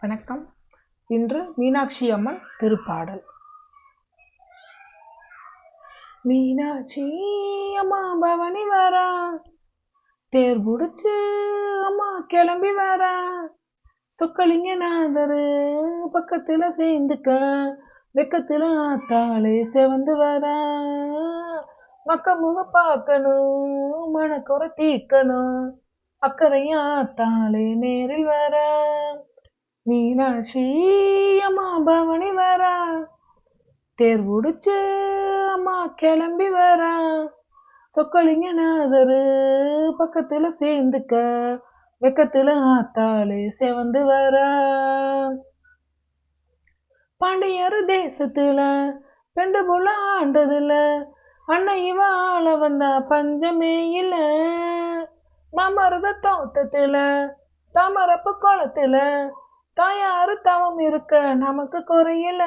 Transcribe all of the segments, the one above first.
வணக்கம். இன்று மீனாட்சி அம்மன் திருப்பாடல். மீனாட்சி அம்மா பவனி வரா. தேர் புடிச்சு அம்மா கிளம்பி வரா. சொக்கலிங்க நாதரு பக்கத்துல சேர்ந்துக்க வெக்கத்துல ஆத்தாளே செவந்து வரா. மக்க முக பார்க்கணும் மனக்குறை தீர்க்கணும். அக்கறையா ஆத்தாளே நேரில் வரா. மீனாட்சி அம்மா பவனி வரா. தேர் உடிச்சு அம்மா கிளம்பி வரா. சொக்கலிங்கநாதரு பக்கத்துல சேர்ந்துக்க வெக்கத்துல ஆத்தாளு செவந்து வரா. பாண்டியர் தேசத்துல பெண்டு புல ஆண்டதுல அண்ணன் இவ ஆள வந்தா பஞ்சமே இல்ல. மாமரத தோட்டத்துல தாமரப்பு குளத்துல தாயாரு தவம் இருக்க நமக்கு குறையில.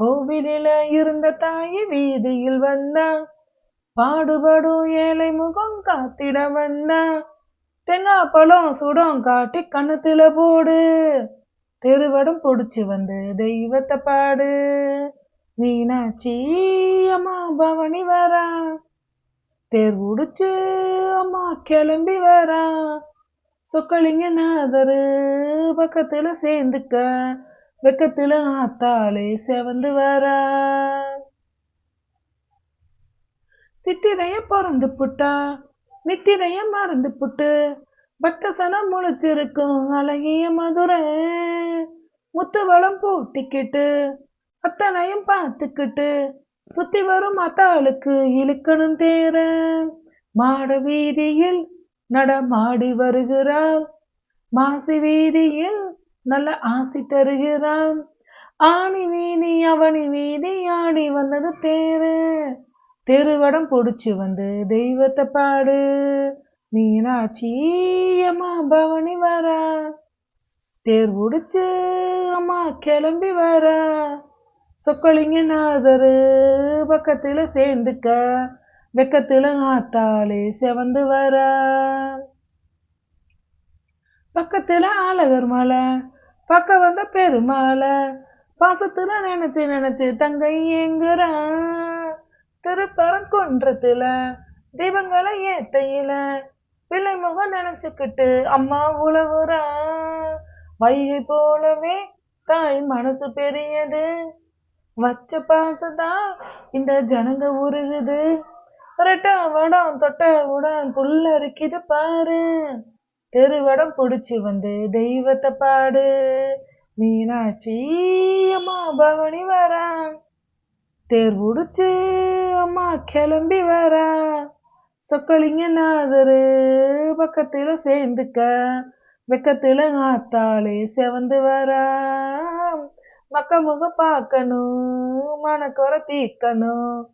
கோவிலில இருந்த தாய் வீதியில் வந்தா பாடுபடும் ஏழை முகம் காத்திட வந்தா தேங்காய் பழம் சுடம் காட்டி கணத்துல போடு. தெருவடம் பிடிச்சி வந்து தெய்வத்தை பாடு. மீனாட்சி அம்மா பவனி வரா தேர் உடிச்சு அம்மா கிளம்பி வரா. சொக்கலிங்க நாதரு பக்கத்துல சேர்ந்துக்க வெக்கத்துல ஆத்தாளே செவந்து வரா. சித்திரைய பிறந்து புட்டா நித்திரைய மறந்து புட்டு பக்தசனம் முழிச்சிருக்கும் அழகிய மதுரை. முத்துவளம் பூட்டிக்கிட்டு அத்தனையும் பார்த்துக்கிட்டு சுத்தி வரும் அத்தாளுக்கு இழுக்கணும் தேர. மாட வீதியில் நடமாடி வருகிறாள் மாசி வீதியில் நல்ல ஆசி தருகிறான். ஆணி வீதி அவனி வீதி ஆடி வந்தது தேரு. தெருவடம் பொடிச்சு வந்து தெய்வத்தை பாடு. மீனாட்சி அம்மா பவனி வரா. தேர் உடிச்சு அம்மா கிளம்பி வரா. சொக்கலிங்க நாதரு பக்கத்துல சேர்ந்துக்க வெக்கத்துல ஆத்தாளே செவந்து வர. பக்கத்துல ஆலகர் மலை பக்கம் வந்த பெருமாளை. பாசத்துல நினைச்சு நினைச்சு தங்கை ஏங்குறா. திருப்பரங்குன்றத்துல தீபங்களை ஏத்தையில. பிள்ளை முகம் நினைச்சுக்கிட்டு அம்மா உழவுறா. வைகை போலவே தாய் மனசு பெரியது. வச்ச பாசதான் இந்த ஜனங்க உருகுது. ரெட்ட வடம் தொட்ட உடன் புல்லரிக்குது பாரு. தெருவடம் பிடிச்சி வந்து தெய்வத்தை பாடு. மீனாட்சி அம்மா பவனி வரா. தேர் பிடிச்சி அம்மா கிளம்பி வரா. சொக்கலிங்க நாதரு பக்கத்துல சேர்ந்துக்க. வெக்கத்துல ஆத்தாளே செவந்து வரா. மக்க முக பார்க்கணும் மனக்குறை தீக்கணும்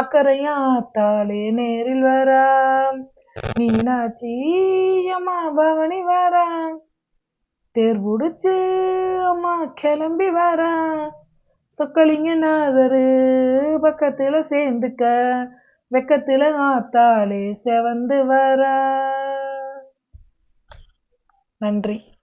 அக்கறையாத்தாலே நேரில் வரா. மீனாட்சி அம்மா பவனி வரா. தேர் புடிச்சு அம்மா கிளம்பி வரா. சொக்கலிங்க நாதரு பக்கத்துல சேர்ந்துக்க வெக்கத்துல ஆத்தாளே செவந்து வரா. நன்றி.